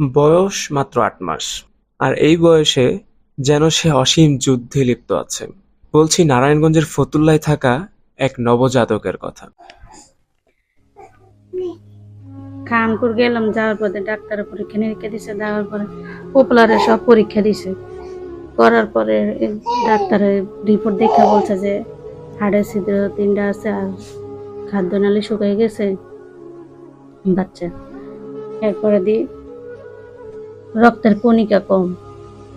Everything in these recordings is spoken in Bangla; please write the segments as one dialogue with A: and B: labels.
A: বয়স মাত্র আট মাস। আর এই বয়সে যেন সে অসীম যুদ্ধে লিপ্ত আছে। বলছি, নারায়ণগঞ্জের ফতুল্লায় থাকা এক নবজাতকের কথা।
B: খানপুর গেলাম, যাওয়ার পরে ডাক্তারের পরীক্ষা নিরীক্ষা দিছে, দেওয়ার পরে পপুলারে সব পরীক্ষা দিছে। করার পরে ডাক্তারের রিপোর্ট দেখে বলছে যে হাড়ের ছিদ্র তিনটা আছে আর খাদ্য নালী শুকিয়ে গেছে বাচ্চা। এরপরে দি রক্তের কণিকা কম।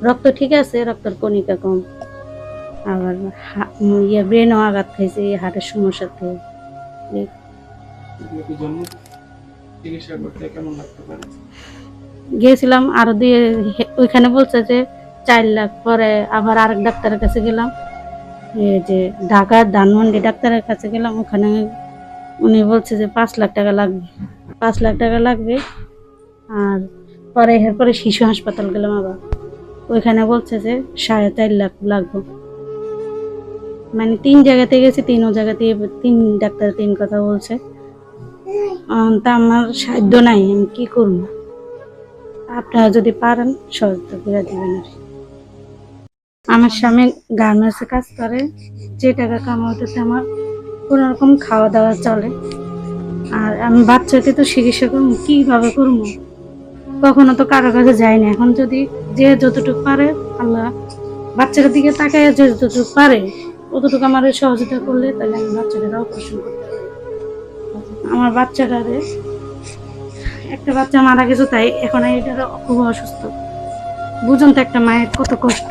B: রক্ত ঠিক আছে রক্তের কণিকা কম। আবার ইয়ে ব্রেনও আঘাত খাইছে এই হাড়ের সমস্যা থেকে গিয়েছিলাম আরও দিয়ে ওইখানে বলছে যে চার লাখ পরে আবার আরেক ডাক্তারের কাছে গেলাম। যে ঢাকার ধানমন্ডি ডাক্তারের কাছে গেলাম ওখানে উনি বলছে যে পাঁচ লাখ টাকা লাগবে। পাঁচ লাখ টাকা লাগবে আর পরে এরপরে শিশু হাসপাতাল গেলাম আবার। ওইখানে বলছে যে সাড়ে চার লাখ লাগবে। মানে তিন জায়গাতে গেছি, তিনও জায়গাতে তিন ডাক্তার তিন কথা বলছে। তা আমার সাধ্য নাই, আমি কি করব? আপনারা যদি পারেন, সহযোগিতা করে দিবেন আর আমার স্বামী গার্মেন্টসে কাজ করে, যে টাকা কামাতে আমার কোনো রকম খাওয়া দাওয়া চলে। আর আমি বাচ্চাকে তো চিকিৎসা করব, কীভাবে করব? কখনো তো কারও কাছে যাই না এখন যদি যে যতটুকু পারে, আল্লাহ বাচ্চাটার দিকে তাকায় যে যতটুকু পারে ততটুকু আমার সহযোগিতা করলে তাহলে আমি বাচ্চাটার অপারেশন করতে পারি। আমার বাচ্চাটারে, একটা বাচ্চা মারা গেছে, তাই এখন এটার খুব অসুস্থ। বুঝুন তো একটা মায়ের কত কষ্ট।